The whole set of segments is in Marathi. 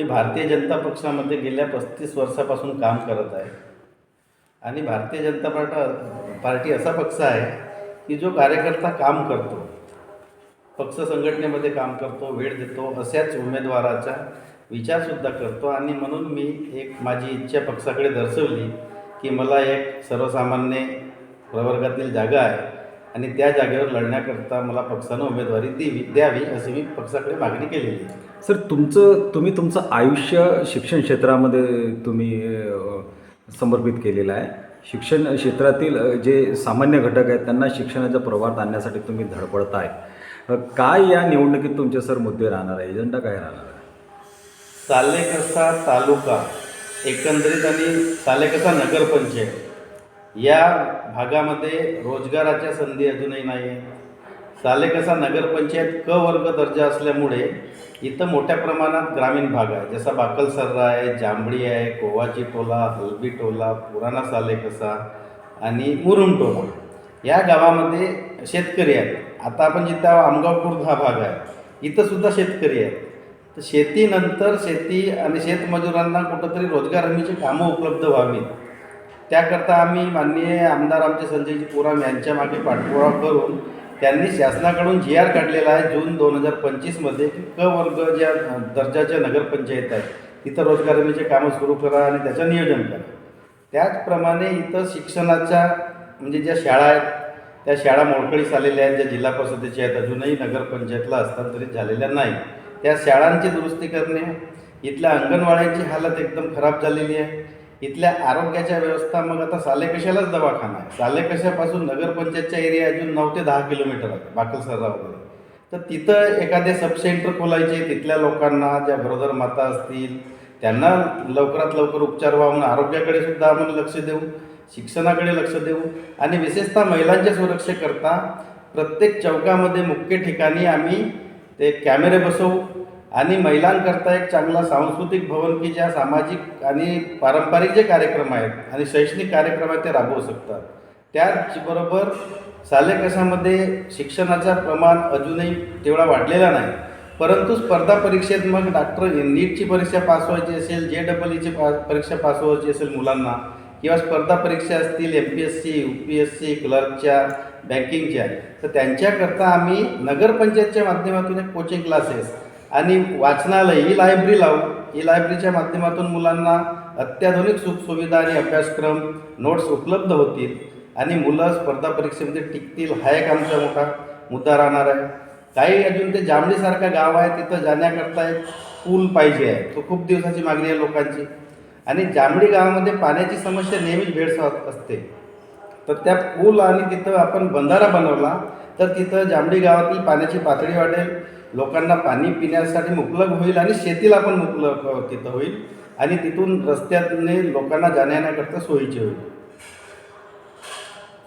मी भारतीय जनता पक्षामध्ये गेल्या पस्तीस वर्षापासून काम करत आहे. आणि भारतीय जनता पार्टा पार्टी असा पक्ष आहे की जो कार्यकर्ता काम करतो. पक्ष संघटनेमध्ये काम करतो वेळ देतो अशाच उमेदवाराचा विचारसुद्धा करतो. आणि म्हणून मी एक माझी इच्छा पक्षाकडे दर्शवली की मला एक सर्वसामान्य प्रवर्गातील जागा आहे. आणि त्या जागेवर लढण्याकरता मला पक्षानं उमेदवारी देवी द्यावी अशी मी पक्षाकडे मागणी केलेली आहे. सर तुमचं तुम्ही तुमचं आयुष्य शिक्षण क्षेत्रामध्ये तुम्ही समर्पित केलेलं आहे. शिक्षण क्षेत्रातील जे सामान्य घटक आहेत त्यांना शिक्षणाच्या प्रवाहात आणण्यासाठी तुम्ही धडपडत आहे अ, काय या निवडणुकीत तुमचे सर मुद्दे राहणार आहे? एजेंडा काय राहणार आहे? सालेकसा तालुका एकंदरीत आणि सालेकसा नगरपंचायत. या भागामध्ये रोजगाराच्या संधी अजूनही नाही आहेत सालेकसा नगरपंचायत क वर्ग दर्जा असल्यामुळे इथं मोठ्या प्रमाणात ग्रामीण भाग आहे. जसा बाकलसर्रा आहे जांभळी आहे कोवाची टोला हलबी टोला पुराणा सालेकसा आणि मुरुम टोला. या गावामध्ये शेतकरी आहेत. आता आपण जिथं आहो, आमगाव खुर्द हा भाग आहे. इथंसुद्धा शेतकरी आहेत. तर शेतीनंतर शेती आणि शेतमजुरांना कुठंतरी रोजगार हमीची कामं उपलब्ध व्हावीत. त्याकरता आम्ही माननीय आमदार आमचे संजयजी पुराम यांच्या मागे पाठपुरावा करून त्यांनी शासनाकडून जी आर काढलेला आहे. जून दोन हजार पंचवीसमध्ये की क वर्ग ज्या दर्जाच्या नगरपंचायत आहेत तिथं रोजगार हमीचे कामं सुरू करा आणि त्याचं नियोजन करा. त्याचप्रमाणे इथं शिक्षणाच्या म्हणजे ज्या शाळा आहेत त्या शाळा मोडकळीस आलेल्या आहेत ज्या जिल्हा परिषदेच्या आहेत अजूनही नगरपंचायतला हस्तांतरित झालेल्या नाही त्या शाळांची दुरुस्ती करणे इथल्या अंगणवाड्यांची हालत एकदम खराब झालेली आहे. इथल्या आरोग्याच्या व्यवस्था मग आता सालेकशालाच दवाखाना आहे. सालेकशापासून नगरपंचायतच्या एरिया अजून नऊ ते दहा किलोमीटर आहे बाकलसर्रा वगैरे. तर तिथं एखादे सब सेंटर खोलायचे तिथल्या लोकांना ज्या गरोदर माता असतील त्यांना लवकरात लवकर उपचार व्हावून आरोग्याकडे सुद्धा आपण लक्ष देऊ शिक्षणाकडे लक्ष देऊ आणि विशेषतः महिलांच्या सुरक्षेकरता प्रत्येक चौकामध्ये मुख्य ठिकाणी आम्ही ते कॅमेरे बसवू आणि महिलांकरता एक चांगला सांस्कृतिक भवन की ज्या सामाजिक आणि पारंपरिक जे कार्यक्रम आहेत आणि शैक्षणिक कार्यक्रम आहेत ते राबवू शकतात. त्याचबरोबर सालेकसामध्ये शिक्षणाचा प्रमाण अजूनही तेवढा वाढलेला नाही. परंतु स्पर्धा परीक्षेत मग डॉक्टर नीटची परीक्षा पास व्हायची असेल जे डबल ईची पा परीक्षा पास व्हायची असेल मुलांना किंवा स्पर्धा परीक्षा असतील M P S C U P S C क्लर्कच्या बँकिंगच्या तर त्यांच्याकरता आम्ही नगरपंचायतच्या माध्यमातून एक कोचिंग क्लासेस आणि वाचनालय ही लायब्ररी लावू. ही लायब्ररीच्या माध्यमातून मुलांना अत्याधुनिक सुखसुविधा आणि अभ्यासक्रम नोट्स उपलब्ध होतील. आणि मुलं स्पर्धा परीक्षेमध्ये टिकतील. हा एक आमचा मोठा मुद्दा राहणार आहे. काही अजून ते जांभळीसारखं गाव आहे तिथं जाण्याकरता एक पूल पाहिजे आहे. तो खूप दिवसाची मागणी आहे लोकांची. आणि जांभळी गावामध्ये पाण्याची समस्या नेहमीच भेडसावत असते. तर त्या पूल आणि तिथं आपण बंधारा बनवला. तर तिथं जांभळी गावातील पाण्याची पातळी वाढेल. लोकांना पाणी पिण्यासाठी मुबलक होईल आणि शेतीला पण मुबलक तिथं होईल. आणि तिथून रस्त्याने लोकांना जाण्यायेण्याकरता सोयीचे होईल.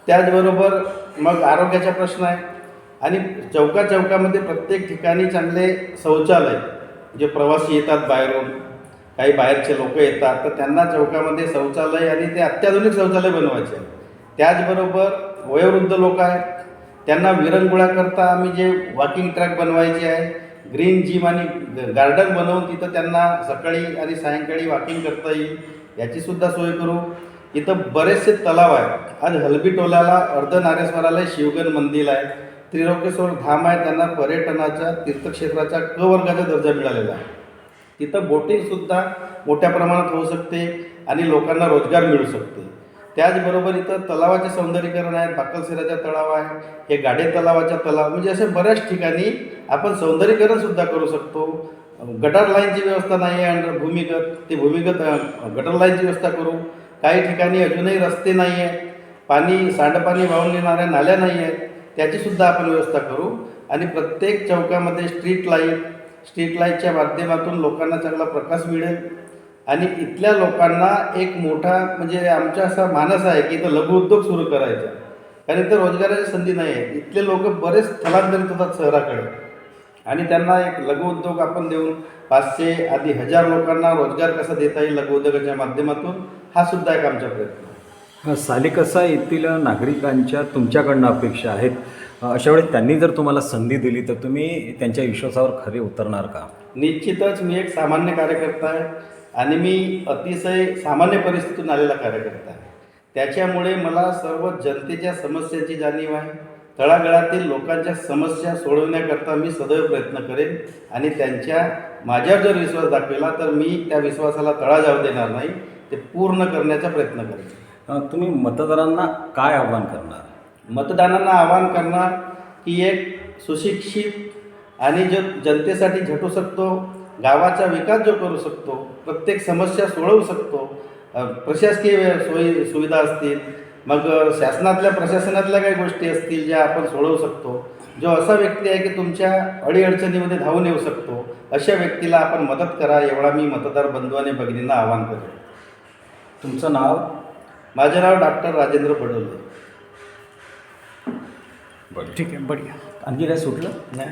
त्याचबरोबर मग आरोग्याचा प्रश्न आहे. आणि चौका चौकामध्ये प्रत्येक ठिकाणी चांगले शौचालय जे प्रवासी येतात बाहेरून काही बाहेरचे लोक येतात तर त्यांना चौकामध्ये शौचालय आणि ते अत्याधुनिक शौचालय बनवायचे. आहे त्याचबरोबर वयोवृद्ध लोक आहेत. त्यांना विरंगुळाकरता आम्ही जे वॉकिंग ट्रॅक बनवायचे आहे ग्रीन जिम आणि गार्डन बनवून तिथं त्यांना सकाळी आणि सायंकाळी वॉकिंग करता येईल याचीसुद्धा सोय करू. इथं बरेचसे तलाव आहेत. आज हलबीटोलाला अर्ध अर्धनारेश्वराला शिवगण मंदिर आहे. त्रिलोकेश्वर धाम आहे. त्यांना पर्यटनाच्या तीर्थक्षेत्राचा क वर्गाचा दर्जा मिळालेला आहे. तिथं बोटिंगसुद्धा मोठ्या प्रमाणात होऊ शकते आणि लोकांना रोजगार मिळू शकते. त्याचबरोबर इथं तलावाचे सौंदर्यीकरण आहे बाकलसिराचा तलाव आहे हे गाडे तलावाचा तलाव म्हणजे असे बऱ्याच ठिकाणी आपण सौंदर्यीकरणसुद्धा करू शकतो. गटर लाईनची व्यवस्था नाही आहे अंडर भूमिगत ती भूमिगत गटर लाईनची व्यवस्था करू. काही ठिकाणी अजूनही रस्ते नाही आहेत पाणी सांडपाणी वाहून येणाऱ्या नाल्या नाही आहेत त्याचीसुद्धा आपण व्यवस्था करू. आणि प्रत्येक चौकामध्ये स्ट्रीट लाइट स्ट्रीट लाईटच्या माध्यमातून लोकांना चांगला प्रकाश मिळेल. आणि इथल्या लोकांना एक मोठा म्हणजे आमचा असा मानस आहे की इथं लघुउद्योग सुरू करायचा. कारण इथं रोजगाराची संधी नाही आहे इथले लोक बरेच स्थलांतरित होतात शहराकडे. आणि त्यांना एक लघुउद्योग आपण देऊन पाचशे आधी हजार लोकांना रोजगार कसा देता येईल लघुउद्योगाच्या माध्यमातून हा सुद्धा एक आमचा प्रयत्न. आहे सालेकसा येथील नागरिकांच्या तुमच्याकडनं अपेक्षा आहेत? अशा वेळी त्यांनी जर तुम्हाला संधी दिली तर तुम्ही त्यांच्या विश्वासावर खरे उतरणार का? निश्चितच मी एक सामान्य कार्यकर्ता आहे. आणि मी अतिशय सामान्य परिस्थितीतून आलेला कार्यकर्ता आहे. त्याच्यामुळे मला सर्व जनतेच्या समस्याची जाणीव आहे. तळागाळातील लोकांच्या समस्या सोडवण्याकरता मी सदैव प्रयत्न करेन आणि त्यांच्या माझ्यावर जर विश्वास दाखविला तर मी त्या विश्वासाला तळा जाऊ देणार नाही. ते पूर्ण करण्याचा प्रयत्न करेन. तुम्ही मतदारांना काय आव्हान करणार? मतदारांना आवाहन करणार की एक सुशिक्षित आणि जो जनतेसाठी झटू शकतो गावाचा विकास जो करू शकतो प्रत्येक समस्या सोडवू शकतो प्रशासकीय सोयी सुविधा असतील मग शासनातल्या प्रशासनातल्या काही गोष्टी असतील ज्या आपण सोडवू शकतो जो असा व्यक्ती आहे की तुमच्या अडीअडचणीमध्ये धावून येऊ शकतो अशा व्यक्तीला आपण मदत करा एवढा मी मतदार बंधू आणि भगिनींना आवाहन करेन तुमचं नाव? माझे नाव डॉक्टर राजेंद्र बडोले बरं. ठीक आहे बढिया. आणखी काय सुटलं? नाही.